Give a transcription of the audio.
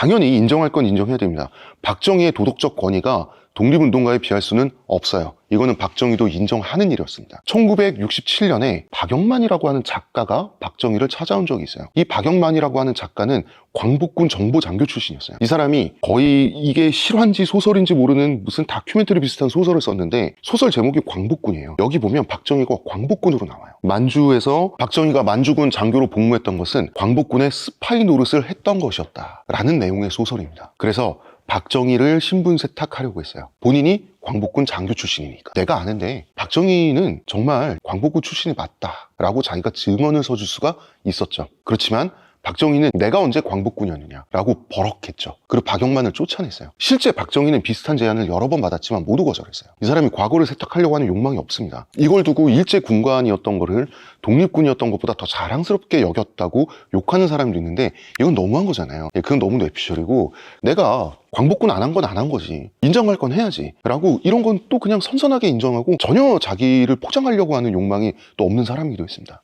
당연히 인정할 건 인정해야 됩니다. 박정희의 도덕적 권위가 독립운동가에 비할 수는 없어요. 이거는 박정희도 인정하는 일이었습니다. 1967년에 박영만이라고 하는 작가가 박정희를 찾아온 적이 있어요. 이 박영만이라고 하는 작가는 광복군 정보장교 출신이었어요. 이 사람이 거의 이게 실화인지 소설인지 모르는 무슨 다큐멘터리 비슷한 소설을 썼는데 소설 제목이 광복군이에요. 여기 보면 박정희가 광복군으로 나와요. 만주에서 박정희가 만주군 장교로 복무했던 것은 광복군의 스파이 노릇을 했던 것이었다. 라는 내용의 소설입니다. 그래서 박정희를 신분 세탁하려고 했어요. 본인이 광복군 장교 출신이니까. 내가 아는데 박정희는 정말 광복군 출신이 맞다라고 자기가 증언을 서줄 수가 있었죠. 그렇지만 박정희는 내가 언제 광복군이었느냐라고 버럭했죠. 그리고 박영만을 쫓아냈어요. 실제 박정희는 비슷한 제안을 여러 번 받았지만 모두 거절했어요. 이 사람이 과거를 세탁하려고 하는 욕망이 없습니다. 이걸 두고 일제 군관이었던 거를 독립군이었던 것보다 더 자랑스럽게 여겼다고 욕하는 사람도 있는데 이건 너무한 거잖아요. 예, 그건 너무 뇌피셜이고 내가 광복군 안 한 건 안 한 거지. 인정할 건 해야지. 라고 이런 건 또 그냥 선선하게 인정하고 전혀 자기를 포장하려고 하는 욕망이 또 없는 사람이기도 했습니다.